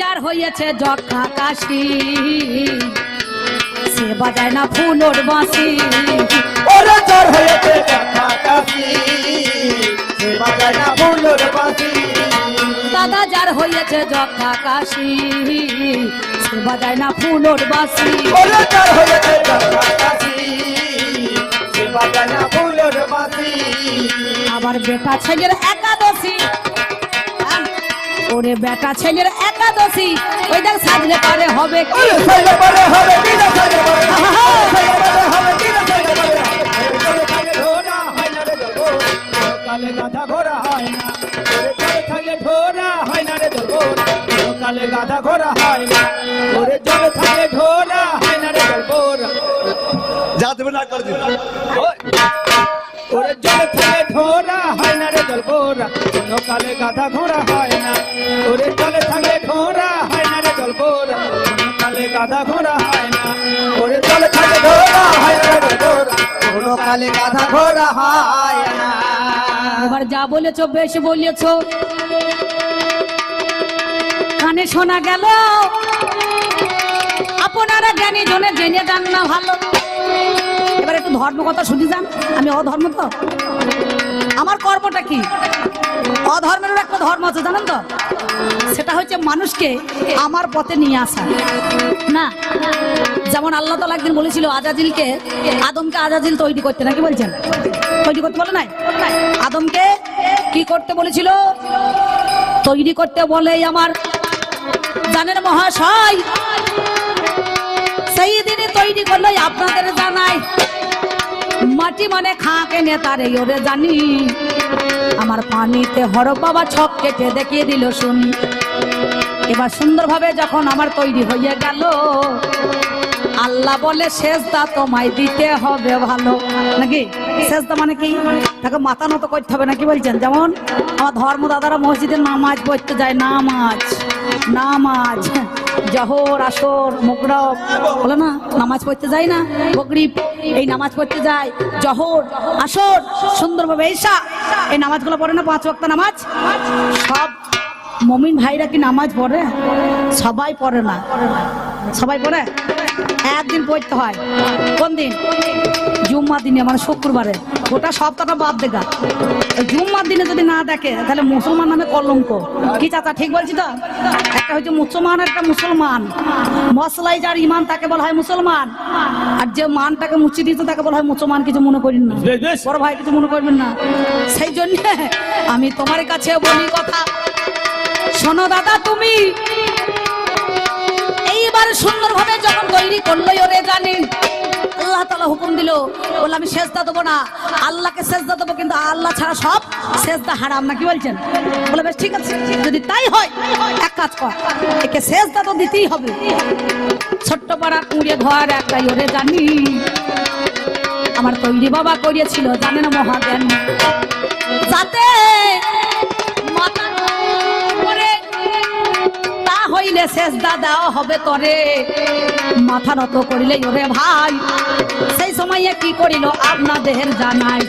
যার হয়েছে যক্ষা কাশি সে বাজায় না ফুলোর বাঁশি। ওরে জ্বর হয়েছে ব্যথা কাশি সে বাজায় না ফুলোর বাঁশি। দাদা যার হয়েছে যক্ষা কাশি সে বাজায় না ফুলোর বাঁশি। ওরে জ্বর হয়েছে ব্যথা কাশি সে বাজায় না ফুলোর বাঁশি। আবার বেটা ছেলের একাদশী। ওরে বেটা ছেলের একাদশী। ওই দেখ সাজলে পারে হবে কি? হবে কি না পরে? হবে কি পরে হয় না রে দোর কালে গাধা ঘোড়া হয় না। ওরে ঢোরা হয় না রে দোর কালে গাধা ঘোড়া হয় না। ওরে জল থাকে ঢোরা হয় না রে দোর যা দেবে না করে দিন গাধা ঘোড়া হয় না। ওরে জল থাকে ঢোরা হয় না রে দোর কালে গাধা ঘোড়া হয় না। ওরে জল থাকে ঢোরা হয় না রে দোর কালে গাধা ঘোড়া হয় না। এবার যা বলেছ, বেশ বলেছ। কানে শোনা গেল। আপনারা জ্ঞানী জনে জেনে যান না ভালো। এবার একটু ধর্ম কথা শুনি যান। আমি অধর্ম তো? আমার কর্মটা কি? অধর্মেরও একটা ধর্ম আছে, জানেন তো? সেটা হচ্ছে মানুষকে আমার পথে নিয়ে আসা। না, যেমন আল্লাহ তালা একদিন বলেছিল, আজাজিলকে, আদমকে আজাজিল তৈরি করতে, নাকি বলছেন? তৈরি করতে বলে নাই? আদমকে কি করতে বলেছিল? তৈরি করতে বলে আমার জানেন মহাশয়। সেই দিনই তৈরি করল আপনাদের জানাই। মাটি মানে খাঁকে নেতারে ওরে জানি। আমার পানিতে হর বাবা ছক কেটে দেখিয়ে দিল শুনি। এবার সুন্দরভাবে যখন আমার তৈরি হয়ে গেল, আল্লাহ বলে শেষ শেষদা তোমায় দিতে হবে ভালো। নাকি? শেষ শেষদা মানে কি? তাকে মাথা নত করতে হবে নাকি বলছেন? যেমন আমার ধর্ম দাদারা মসজিদে নামাজ পড়তে যায়, নামাজ নামাজ। জহর, আসর মোকরব বলে না, নামাজ পড়তে যায় না? বকরি এই নামাজ পড়তে যায় জহর, আসর, সুন্দরভাবে ঈশা, এই নামাজগুলো পড়ে না? পাঁচ ওয়াক্ত নামাজ। সব মমিন ভাইরা কি নামাজ পড়ে? সবাই পড়ে না। সবাই পড়ে? একদিন পড়তে হয়। কোন দিন? জুম্মা দিনে মানে শুক্রবারে। ওটা সপ্তাহটা বাদ দেখা জুম্মার দিনে যদি না দেখে তাহলে মুসলমান নামে কলঙ্ক। কি চাচা ঠিক বলছি তো? একটা হচ্ছে মুসলমান একটা মুসলমান। মশলাই যার ইমান তাকে বলা হয় মুসলমান। আর যে মানটাকে মুচি দিয়েছে তাকে বলা হয় মুসলমান। কিছু মনে করেন না। বড় ভাই কিছু মনে করবেন না। সেই জন্য আমি তোমার কাছে বলি কথা। শোনো দাদা তুমি এইবার সুন্দরভাবে যখন তৈরি করল ওরে জানি। আল্লাহ তালা হুকুম দিল বলে আমি সেজদা দেবো না। আল্লাহকে সেজদা দেবো, কিন্তু আল্লাহ ছাড়া সব সেজদা হারাম না। কি বলছেন? বলে, বেশ, ঠিক আছে। যদি তাই হয়, এক কাজ কর। একে সেজদা তো দিতেই হবে। ছোট্ট পাড়ার কুড়িয়ে ঘর একটাই ওরে জানি। আমার তৈরি বাবা করিয়েছিল, জানেন মহাজ্ঞান। যাতে হইলে শেষ দেওয়া হবে তরে মাথা নত করিলে ওরে ভাই। সেই সময়ে কি করিল আপনাদের জানাই।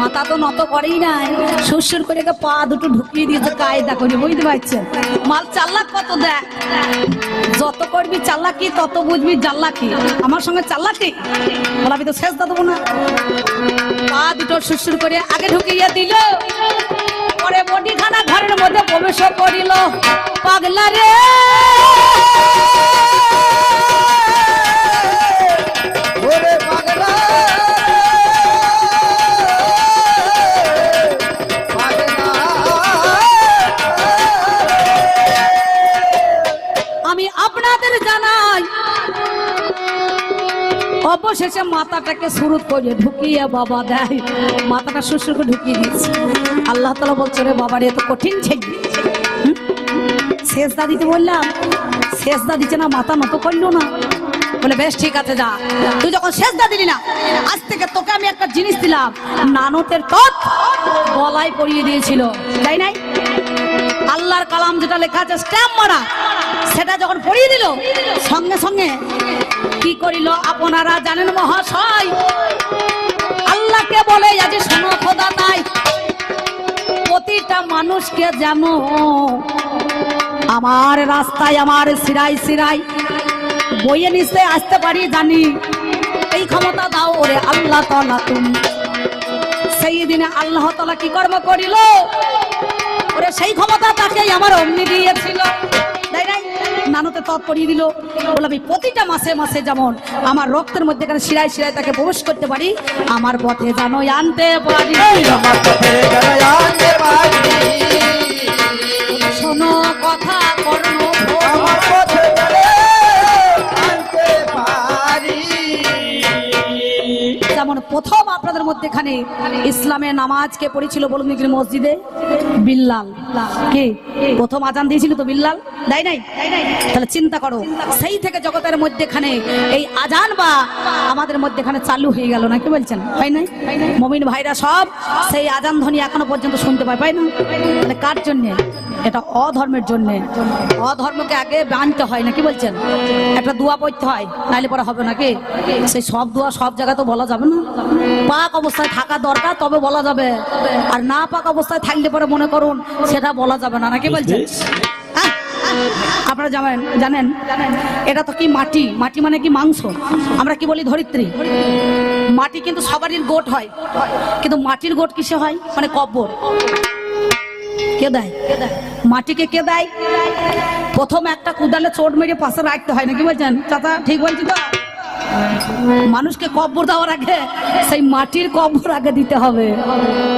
মাথা তো নত করেই নাই। সুরসুর করে পা দুটো ঢুকিয়ে দিয়েছে, কায়দা করে, বুঝতে পারছেন? মাল চাল্লাক কত দেখ। যত করবি চাল্লাকি, তত বুঝবি জাল্লাকি। আমার সঙ্গে চাল্লাকি? বলা আমি তো শেষ দেবো না পা দুটো সুরসুর করে আগে ঢুকিয়ে দিল। পরে বডিখানা ঘরের মধ্যে প্রবেশ করিল। পাগলা রে! অবশেষে মাথাটাকে শুরু করে ঢুকিয়ে বাবা দেয়। মাথাটা শ্বশুরকে ঢুকিয়ে দিচ্ছে আল্লাহ তালা বলছে, রে বাবা রে এত কঠিন ছেলে। হুম? শেষদা দিতে বললাম শেষদা দিচ্ছে না, মাথা নত করল না। বলে, বেশ, ঠিক আছে, যা। তুই যখন শেষদা দিলি না, আজ থেকে তোকে আমি একটা জিনিস দিলাম, নানতের তৎ গলায় পরিয়ে দিয়েছিল। তাই নাই? আল্লাহর কালাম যেটা লেখা আছে, স্ট্যাম্প মারা। সেটা যখন পড়িয়ে দিল, সঙ্গে সঙ্গে কি করিল? আপনারা জানেন মহাশয়, আল্লাহকে বলে, আজ শোনো খোদা তাই, প্রতিটা মানুষকে যেন আমার রাস্তায়, আমার সিরাই সিরাই বইয়ে নিশ্চয় আসতে পারি, জানি। এই ক্ষমতা দাও ওরে আল্লাহ তালা তুমি। সেই দিনে আল্লাহ তালা কি কর্ম করিল? ওরে সেই ক্ষমতা তাকে আমার অমনি দিয়েছিল। তাই নাই? নানুতে তৎ পরিয়ে দিল। বললাম আমি প্রতিটা মাসে মাসে যেমন আমার রক্তের মধ্যে এখানে শিরায় শিরায় তাকে প্রবেশ করতে পারি আমার পথে যেন আনতে পারি। আমার পথে আনতে পারি। শোনো কথা। প্রথম আপনাদের মধ্যে এখানে ইসলামে নামাজকে পড়েছিল বলুন দেখি মসজিদে। বিল্লাল। কে? প্রথম আজান দিয়েছিল তো বিল্লাল? দেয় নাই। তাহলে চিন্তা করো, সেই থেকে জগতের মধ্যেখানে এই আজান বা আমাদের মধ্যেখানে চালু হয়ে গেল না, কি বলছেন? হয় নাই? মমিন ভাইরা সব সেই আজান ধ্বনি এখনও পর্যন্ত শুনতে পায় পায় না? তাহলে কার জন্যে? এটা অধর্মের জন্য। অধর্মকে আগে বানতে হয় না কি বলছেন? একটা দোয়া পড়তে হয় নাইলে পরে হবে নাকি? সেই সব দোয়া সব জায়গায় তো বলা যাবে না। পাক অবস্থায় থাকা দরকার তবে বলা যাবে। আর না পাক অবস্থায় থাকলে পরে মনে করুন সেটা বলা যাবে না নাকি বলছেন? আপনারা জানেন জানেন এটা তো কি মাটি? মাটি মানে কি মাংস? আমরা কি বলি ধরিত্রী? মাটি কিন্তু সবারই গোট হয়। কিন্তু মাটির গোট কিসে হয়? মানে কব্বর। কে দেয়? মাটিকে কে দেয়? প্রথম একটা কুদালে চোট মেরে পাশে রাখতে হয় নাকি বলছেন? চাচা ঠিক বলছি তো? মানুষকে কব্বর দেওয়ার আগে সেই মাটির কব্বর আগে দিতে হবে।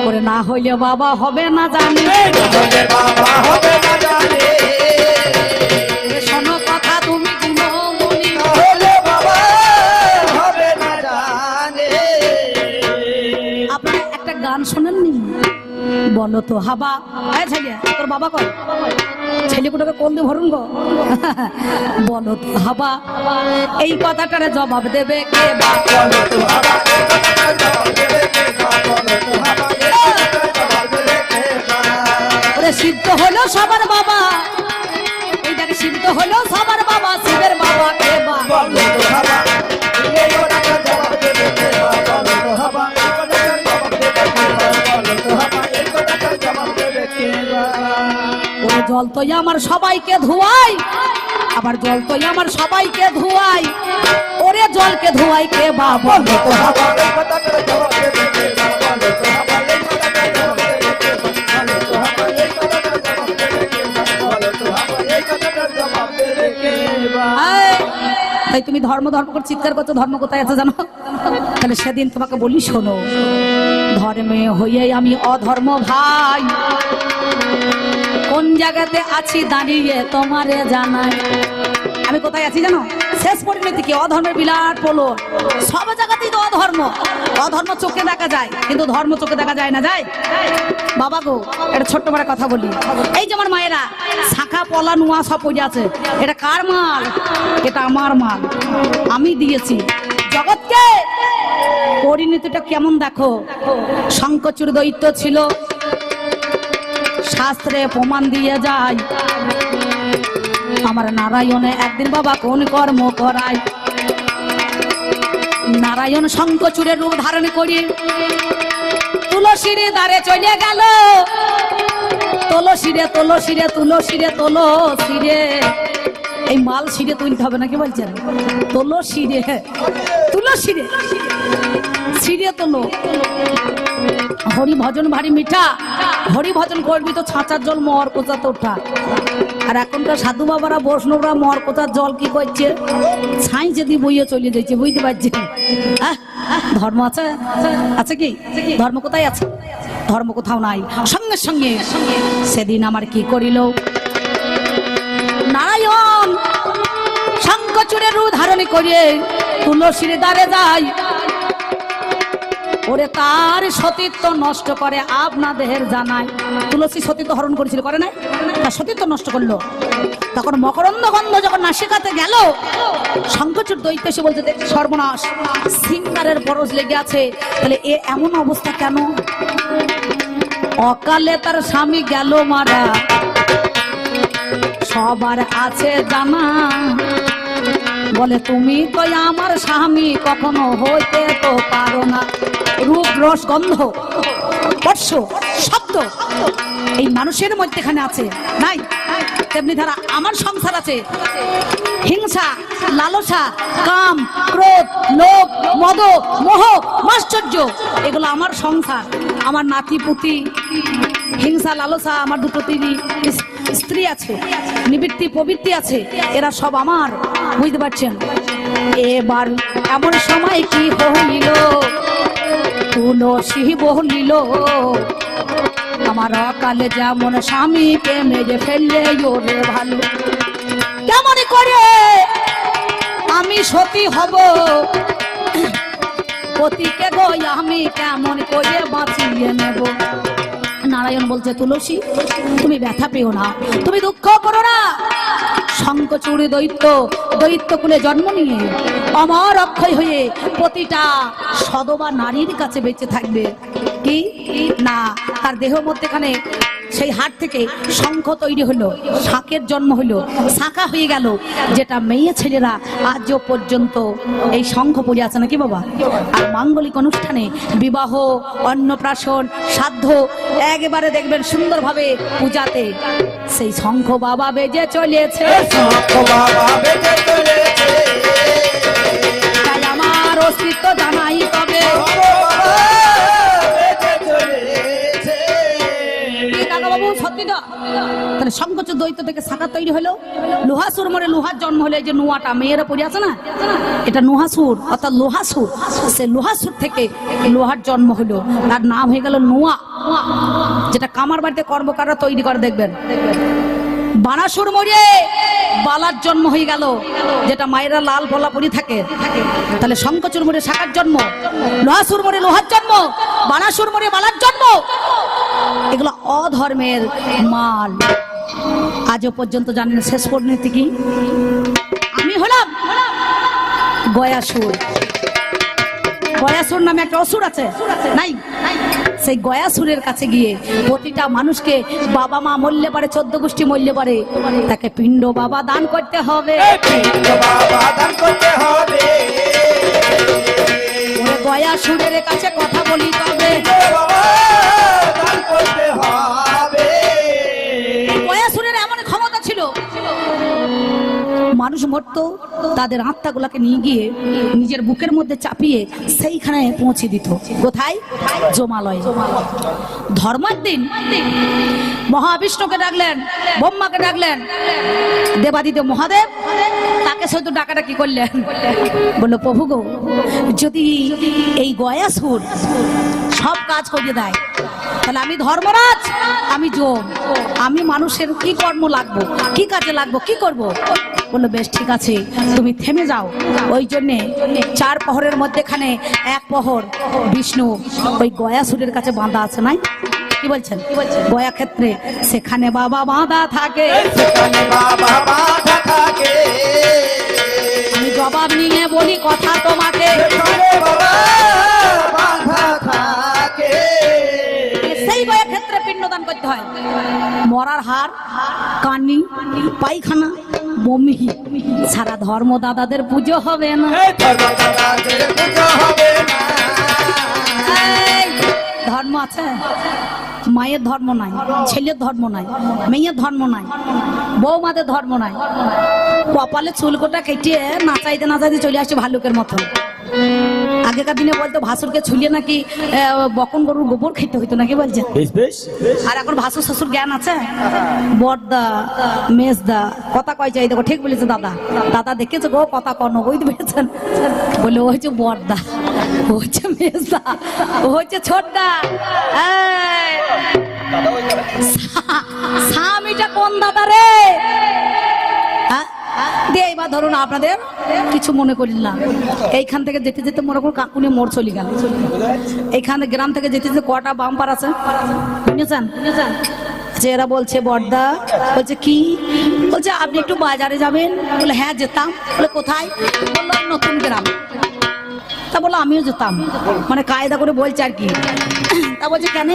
করে না হইলে বাবা হবে না জানি। শোনো কথা তুমি আপনারা একটা গান শোনেননি? বলো তো, হাবা। ছেলে, তোর বাবা কয়? ছেলে কোন দিয়ে ভরুন গো? বলো তো, হাবা। এই কথাটারে জবাব দেবে কে বা সিদ্ধ হলো সবার বাবা। এইটাকে সিদ্ধ হলো সবার বাবা, শিবের বাবা। জল তো আমার সবাইকে ধোয়াই। আবার জল তো আমার সবাইকে ধোয়াই। ওরে জলকে ধোয়াই কে বাবা তাই তুমি ধর্ম ধর্ম করে চিৎকার করছ, ধর্ম কোথায় আছে জানো? তাহলে সেদিন তোমাকে বলি শোনো, ধর্মে হইয়ে আমি অধর্ম ভাই। কোন জায়গাতে আছি দাঁড়িয়ে তোমারে জানাই। আমি কোথায় আছি জানো? শেষ পরিণতি কি? অধর্মের বিরাট পোলো। সব জায়গাতেই তো অধর্ম। অধর্ম চোখে দেখা যায়, কিন্তু ধর্ম চোখে দেখা যায় না, যায়? বাবা গো এটা ছোট্ট বড় কথা বলি। এই যে আমার মায়েরা, শাখা, পলা, নোয়া সব পড়ে আছে। এটা কার মাল? এটা আমার মাল। আমি দিয়েছি। জগৎকে? পরিণতিটা কেমন দেখো? শঙ্কচুর দৈত্য ছিল। শাস্ত্রে প্রমাণ দিয়ে যায়। আমার নারায়ণে একদিন বাবা কোন কর্ম করায়? নারায়ণ শঙ্কচুরের রূপ ধারণ করি তুলসীর দ্বারে চলে গেল। তুলসীরে তুলসীরে তুলসীরে তুলসীরে। এই মাল সিরে তুলতে হবে নাকি বলছেন? তুলসীরে তুলসীরে। সিরে তোলো। হরি ভজন ভারী মিঠা। হরি ভজন করবি তো ছাঁচার জল মর কোচা তোঠা আর এখনকার সাধু বাবারা, বৈষ্ণবরা মর কোচার জল কি করছে? ছাই যদি বইয়ে চলে যাচ্ছে বুঝতে পারছি। ধর্ম আছে? আছে কি? ধর্ম কোথায় আছে? ধর্ম কোথাও নাই। সঙ্গে সঙ্গে সেদিন আমার কি করিল? নারায়ণ শঙ্কচূড়ের রূপ ধারণ করিয়ে তুলসীর দ্বারে যায় ওরে তার সতীত্ব নষ্ট করে? আপনাদের জানায় তুলসী সতীত্ব হরণ করেছিল, করে নাই? তার সতীত্ব নষ্ট করল। তখন মকরন্দ গন্ধ যখন নাসিকাতে গেল শঙ্করচুর দৈত্য এসে বলতে সর্বনাশ, সিঙ্গারের বরজ লেগে আছে। তাহলে এ এমন অবস্থা কেন? অকালে তার স্বামী গেল মারা। সবার আছে জানা। বলে, তুমি তো আমার স্বামী, কখনো হইতে তো পারো না। রূপ, রস, গন্ধ, স্পর্শ, শব্দ। এই মানুষের মধ্যেখানে আছে, নাই? তেমনি ধারা আমার সংসার আছে। হিংসা, লালসা, কাম, ক্রোধ, লোভ, মদ, মোহ, মাশ্চর্য, এগুলো আমার সংসার। আমার নাতি, পুতি, হিংসা, লালসা, আমার দুটো তিনি স্ত্রী আছে, নিবৃত্তি, প্রবৃত্তি আছে, এরা সব আমার, বুঝতে পারছেন? এবার এমন সময় কি হইল? তুলসী বলিল আমার অকালে যেমন স্বামীকে মেরে ফেললে ওরে ভালো। কেমন করে? আমি সতী হব। পতিকে গো, আমি কেমন করে বাঁচিয়ে নেব? নারায়ণ বলছে, তুলসী, তুমি ব্যথা পেও না। তুমি দুঃখ করো না। শঙ্কচুরি দৈত্য দৈত্য কুলে জন্ম নিয়ে অমর অক্ষয় হয়ে প্রতিটা সদবা নারীর কাছে বেঁচে থাকবে। কি? না। তার দেহ মধ্যেখানে সেই হাট থেকে শঙ্খ তৈরি হলো শাঁখের জন্ম হলো শাঁখা হয়ে গেল যেটা মেয়ে ছেলেরা আজও পর্যন্ত এই শঙ্খ পড়ে আছে নাকি বাবা? আর মাঙ্গলিক অনুষ্ঠানে বিবাহ অন্নপ্রাশন সাধ্য একেবারে দেখবেন সুন্দরভাবে পূজাতে সেই শঙ্খ বাবা বেজে চলেছে। শঙ্খ বাবা বেজে চলেছে। তাই আমার অস্তিত্ব জানাই তবে। কি কাকা সত্যি তো? তাহলে সংকোচ দ্বৈত থেকে শাখা তৈরি হলো। লোহাসুর মরে লোহার জন্ম হলে যে নোয়াটা, মেয়েরা পড়ে আছে না? এটা নোহাসুর, অর্থাৎ লোহাসুর। সে লোহাসুর থেকে লোহার জন্ম হলো। তার নাম হয়ে গেল নোয়া, যেটা কামার বাড়িতে কর্মকাররা তৈরি করে, দেখবেন। বানাসুর মরে বালার জন্ম হয়ে গেল, যেটা মায়েরা লাল বলা পরি থাকে। তাহলে শঙ্কচুর মরে শাখার জন্ম, লোহাসুর মরে লোহার জন্ম, বানাসুর মরে বালার জন্ম। এগুলো অধর্মের মাল। আজও পর্যন্ত জানেন শেষ পরিণতি কি? আমি হলাম গয়াসুর। গয়াসুর নামে একটা অসুর আছে? নাই? সেই গয়াসুরের কাছে গিয়ে প্রতিটা মানুষকে বাবা মা মরলে পারে চোদ্দ গোষ্ঠী মরলে পারে তাকে পিণ্ড বাবা দান করতে হবে। গয়াসুরের কাছে কথা বলি তবে। মানুষ মরতো, তাদের আত্মাগুলাকে নিয়ে গিয়ে নিজের বুকের মধ্যে চাপিয়ে সেইখানে পৌঁছে দিত। কোথায়? জমালয়। ধর্মের দিন মহাবিষ্ণুকে ডাকলেন, ব্রহ্মাকে ডাকলেন, দেবাদিদেব মহাদেব, তাকে শুধু ডাকাটা কি করলেন। বলল, প্রভু গো, যদি এই গয়া সুর সব কাজ করিয়ে দেয়, তাহলে আমি ধর্মরাজ, আমি যোম আমি মানুষের কি কর্ম লাগবো, কি কাজে লাগবো, কি করব? বলল বেশ ঠিক আছে তুমি থেমে যাও। ওই জন্যে চার প্রহরের মধ্যেখানে এক প্রহর বিষ্ণু ওই গয়াসুরের কাছে বাঁধা আছে নাই? কি বলছেন? গয়া ক্ষেত্রে সেখানে বাবা বাঁধা থাকে। সেখানে বাবা বাধা থাকে। আমি জবাব নিয়ে বলি কথা তোমাকে। বাবা বাধা থাকে। পিণ্ডদান করতে হয়। মরার হার কানি পায়খানা বমি সারা ধর্ম দাদাদের পুজো হবে না। ধর্ম আছে। মায়ের ধর্ম নাই ছেলের ধর্ম নাই মেয়ের ধর্ম নাই বৌমাদের ধর্ম নাই। কপালে চুলকোটা কেটে নাচাইতে নাচাইতে চলে আসছে ভালুকের মতন আগেকার দিনে বলতো ভাসুরকে ছুলিয়ে নাকি বকন গরুর গোবর খেতে হইতো নাকি বলছে? আর এখন ভাসুর শ্বশুর জ্ঞান আছে? বড়দা মেজদা কথা কয় চাই দেখো ঠিক বলেছে দাদা। দাদা দেখেছে গো কথা কর্ণ বুঝতে পেরেছেন বলে ও হচ্ছে বড়দা ও হচ্ছে মেজদা ও হচ্ছে ছোটদা। স্বামীটা কোন দাদা রে? হ্যাঁ? দিয়ে এবার ধরুন আপনাদের কিছু মনে করিল না। এইখান থেকে যেতে যেতে মনে করুন কাকুনি মোড় চলে গেল। এইখানে গ্রাম থেকে যেতে যেতে কটা বাম্পার আছে? শুনেছেন? যে এরা বলছে, বর্দা, বলছে কি? বলছে, আপনি একটু বাজারে যাবেন? বলে হ্যাঁ যেতাম। বলে, কোথায়? নতুন গ্রাম। তা বলল আমিও যেতাম। মানে কায়দা করে বলছে আর কি। তা বলছে, কেন?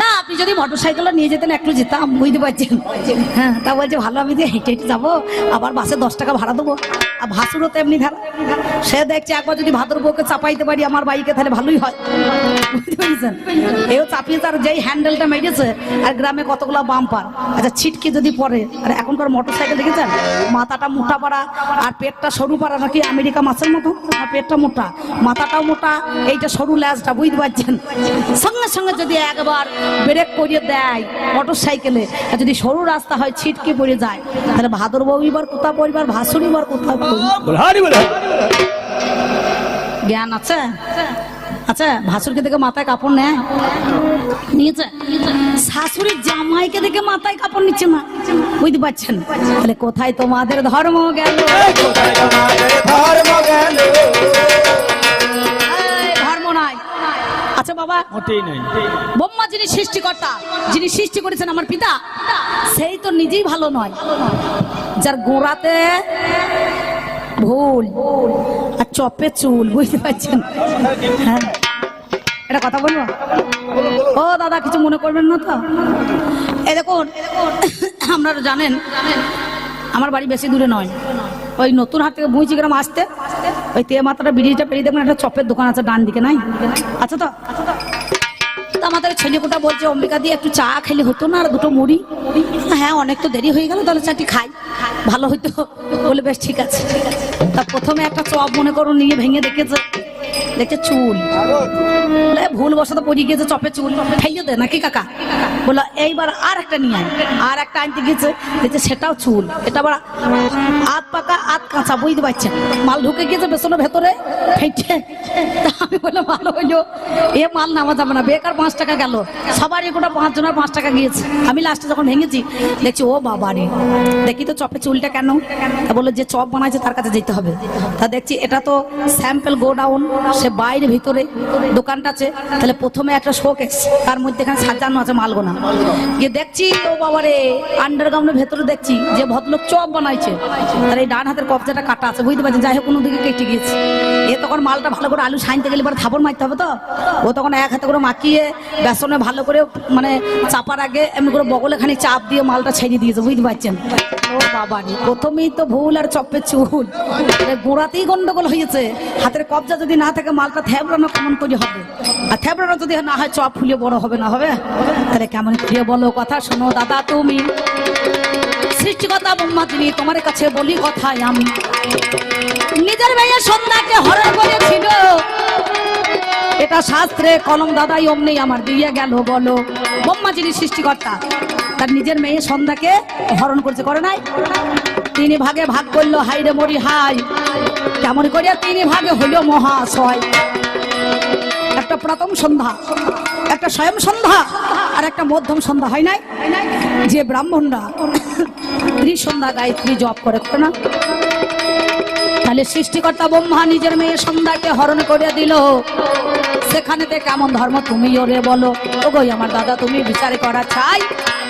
না, আপনি যদি মোটর সাইকেলটা নিয়ে যেতেন, একটু যেতাম, বুঝতে পারছেন? হ্যাঁ তা বলছে, ভালো, আমি যে হেঁটে হেঁটে যাব, আবার বাসে দশ টাকা ভাড়া দেবো। আর ভাসুরও তো এমনি ধারা সে দেখছে, একবার যদি ভাদর বউকে চাপাইতে পারি, আমার বাইকে তাহলে ভালোই হয়। বুঝতে পেরেছেন? এও চাপিয়ে তার যেই হ্যান্ডেলটা মেরেছে, আর গ্রামে কতগুলো বাম্পার আচ্ছা ছিটকে যদি পড়ে, আর এখনকার মোটর সাইকেল দেখেছেন? মাথাটা মোটা পাড়া, আর পেটটা সরু পাড়া, নাকি আমেরিকা মাছের মতো? আর পেটটা মোটা। মাথাটাও মোটা এইটা সরু ল্যাজটা বুঝতে পারছেন? সঙ্গে সঙ্গে যদি একবার ব্রেক করিয়ে দেয় মোটর সাইকেলে যদি সরু রাস্তা হয় ছিটকে পড়ে যায় তাহলে ভাদর বউ এবার কোথা পরিবার ভাসুর এবার কোথাও জ্ঞান আছে? আচ্ছা ভাসুরকে দেখে মাথায় কাপড় নেয় নিয়েছে? শাশুড়ির জামাইকে দেখে মাথায় কাপড় নিচ্ছে না। বুঝতে পারছেন? তাহলে কোথায় তোমাদের ধর্ম গেল? ধর্ম গেল ধর্ম নাই আচ্ছা বাবা মোটেই নাই ব্রহ্মা যিনি সৃষ্টিকর্তা যিনি সৃষ্টি করেছেন আমার পিতা সেই তো নিজেই ভালো নয়। যার গোড়াতে ভুল আর চপে চুল বুঝতে পারছেন? হ্যাঁ। এটা কথা বলব? ও দাদা কিছু মনে করবেন না তো? এ দেখুন আপনারা জানেন আমার বাড়ি বেশি দূরে নয়। ওই নতুন হাট থেকে বুঝছি গ্রাম আসতে ওই তে মাথাটা ব্রিজটা পেরিয়ে দেখবেন একটা চপের দোকান আছে ডান দিকে, নাই? আচ্ছা তো। আমাদের ছেলে কোটা বলছে, অম্বিকা দিয়ে একটু চা খেলে হতো না, আর দুটো মুড়ি। হ্যাঁ অনেক তো দেরি হয়ে গেল, তাহলে চাটি খাই। ভালো হইতো বলে বেশ ঠিক আছে। তা প্রথমে একটা চপ মনে করো, নিয়ে ভেঙে দেখেছে। দেখে চুল। ভুল বসত পড়ে গিয়েছে চপে চুল। খাইয়ে দে নাকি কাকা? বলল, এইবার আর একটা নিয়ে আয়। আর একটা আনতে গিয়েছে। দেখছে সেটাও চুল। এটা আবার আত পাকা আত কাঁচা, বুঝতে পারছেন মাল ঢুকে গিয়েছে বেসনের ভেতরে। ফেটে আমি বললাম ভালো হইল। এ মাল নামা যাবে না। বেকার পাঁচ টাকা গেল। সবারই গোটা পাঁচ জনের পাঁচ টাকা গিয়েছে। আমি লাস্টে যখন ভেঙেছি, দেখছি, ও বাবা রে। দেখি তো চপে চুলটা কেন? বলল, যে চপ বানাইছে তার কাছে যেতে হবে। তা দেখছি, এটা তো স্যাম্পল গোডাউন সে বাইরে ভিতরে দোকানটা আছে, তাহলে প্রথমে একটা শোকেস তার মধ্যে এখানে সাজানো আছে মালগোনা। গিয়ে দেখছি, ও বাবারে আন্ডারগ্রাউন্ডের ভেতরে দেখছি যে ভদ্রলোক চপ বানাইছে। তার এই ডান হাতের কবজাটা কাটা আছে, বুঝতে পারছেন? যাই হোক, কোনো দিকে কেটে গিয়েছে। এ তখন মালটা ভালো করে আলু সাইনতে গেলে এবার থাপড় মারতে হবে তো? ও তখন এক হাতে করে মাখিয়ে, বেসনে ভালো করে মানে চাপার আগে এমনি করে বগলে খানি চাপ দিয়ে মালটা ছেড়ে দিয়েছে, বুঝতে পারছেন? ও বাবা প্রথমেই তো ভুল আর চুল। গন্ডগোল হয়েছে। হাতের যদি না থাকে, মালটা কেমন করে আর যদি না হয়, চপ বড় হবে না, হবে? কেমন কথা শোনো দাদা তুমি। তোমার কাছে বলি কথাই আমি। নিজের মেয়ে সন্ধ্যাকে হরণ করেছিল। এটা শাস্ত্রে কলম দাদাই অমনি আমার দিয়ে গেল, বলো। ব্রহ্মা যিনি সৃষ্টিকর্তা। তার নিজের মেয়ে সন্ধ্যাকে হরণ করছে, করে নাই? তিনি ভাগে ভাগ করল হাই রে মরি হাই কেমন করিয়া তিনি ভাগে হইল মহাশয়। একটা প্রথম সন্ধ্যা, একটা স্বয়ং সন্ধ্যা, আর একটা মধ্যম সন্ধ্যা, হয় নাই? যে ব্রাহ্মণরা ত্রিসন্ধ্যা গায়ত্রী জপ করে না? তাহলে সৃষ্টিকর্তা ব্রহ্মা নিজের মেয়ে সন্ধ্যাকে হরণ করে দিল। সেখানেতে কেমন ধর্ম তুমি ওরে বলো। ওগোই আমার দাদা, তুমি বিচার করা চাই।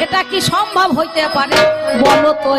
এটা কি সম্ভব হইতে পারে? বলো তো